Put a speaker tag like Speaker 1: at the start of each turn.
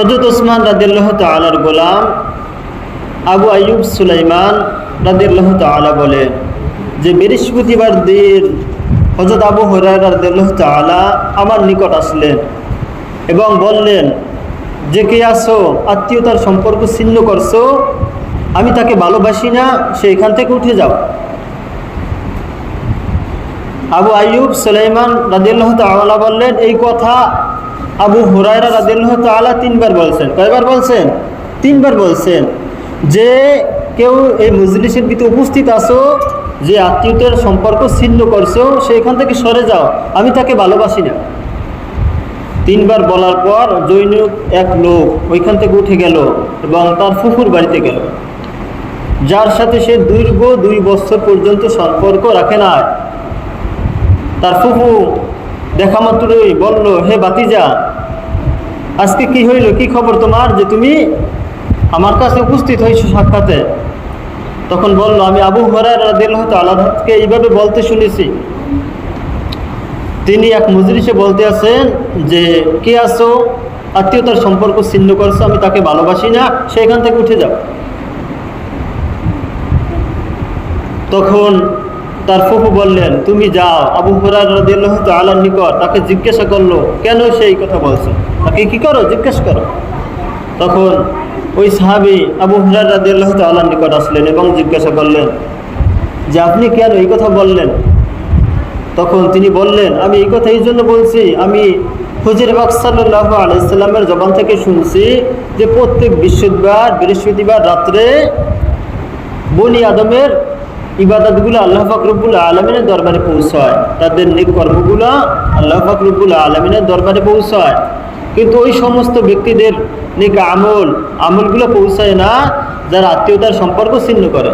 Speaker 1: হজরত ওসমান রাদিল্লাহ তালার গোলাম আবু আইয়ুব সুলাইমান রাদিল্লাহ তালা বলেন যে বৃহস্পতিবার দিন হজরত আবু হরার রাদিল্লাহ তালা আমার নিকট আসলেন এবং বললেন, যে কে আসো আত্মীয়তার সম্পর্ক ছিন্ন করছ? আমি তাকে ভালোবাসি না, সে এখান থেকে উঠে যাও। আবু আইয়ুব সুলাইমান রাদিল্লাহ তালা বললেন, এই কথা আবু হুরায়রা রাদিল্লাহ তালা তিনবার বলছেন। কয়বার বলছেন? তিনবার বলছেন যে কেউ এই মজলিসের ভিতরে উপস্থিত আসো যে আত্মীয়তার সম্পর্ক ছিন্ন করছ, সে এখান থেকে সরে যাও। আমি তাকে ভালোবাসি না। তিনবার বলার পর জৈনক এক লোক ওইখান থেকে উঠে গেল এবং তার ফুফুর বাড়িতে গেল। যার সাথে সে দীর্ঘ দুই বছর পর্যন্ত সম্পর্ক রাখে না তার ফুফু দেখা মাত্রই বলল, হে বাতিজা আজকে কি হইল? কি খবর তোমার? যে তুমি আমার কাছে উপস্থিত হয়েছো সাক্ষাতে। তখন বলল, আমি আবু হরার রাদিল্লাহ তালাকে এইভাবে বলতে শুনেছি। তিনি এক মজলিসে বলতে আছেন যে, কে আসো আত্মীয়তার সম্পর্ক ছিন্ন করছ? আমি তাকে ভালোবাসি না। সে এখান থেকে উঠে যাও। তখন তার ফুফু বললেন, তুমি যাও। আবু হরার রাদিয়াল্লাহু তাআলার নিকট তাকে জিজ্ঞাসা করল, কেন সে এই কথা বলছে? তাকে কি করো? জিজ্ঞেস করো। তখন ওই সাহাবি আবু হরার রাদিয়াল্লাহু তাআলার নিকট আসলেন এবং জিজ্ঞাসা করলেন, যে আপনি কেন এই কথা বললেন? তখন তিনি বললেন, আমি এই কথা এই জন্য বলছি, আমি হুজির বাক সাল্লাহ আলাইসাল্লামের জবান থেকে শুনছি যে প্রত্যেক বৃহস্পতিবার বৃহস্পতিবার রাত্রে বনি আদমের ইবাদতগুলো আল্লাহ ফাকরুবুল আলমিনের দরবারে পৌঁছায়। তাদের কর্মগুলো আল্লাহ ফাকরুবুল আলমিনের দরবারে পৌঁছায়। কিন্তু ওই সমস্ত ব্যক্তিদের নিক আমল, আমলগুলো পৌঁছায় না, যারা আত্মীয়তার সম্পর্ক ছিন্ন করে।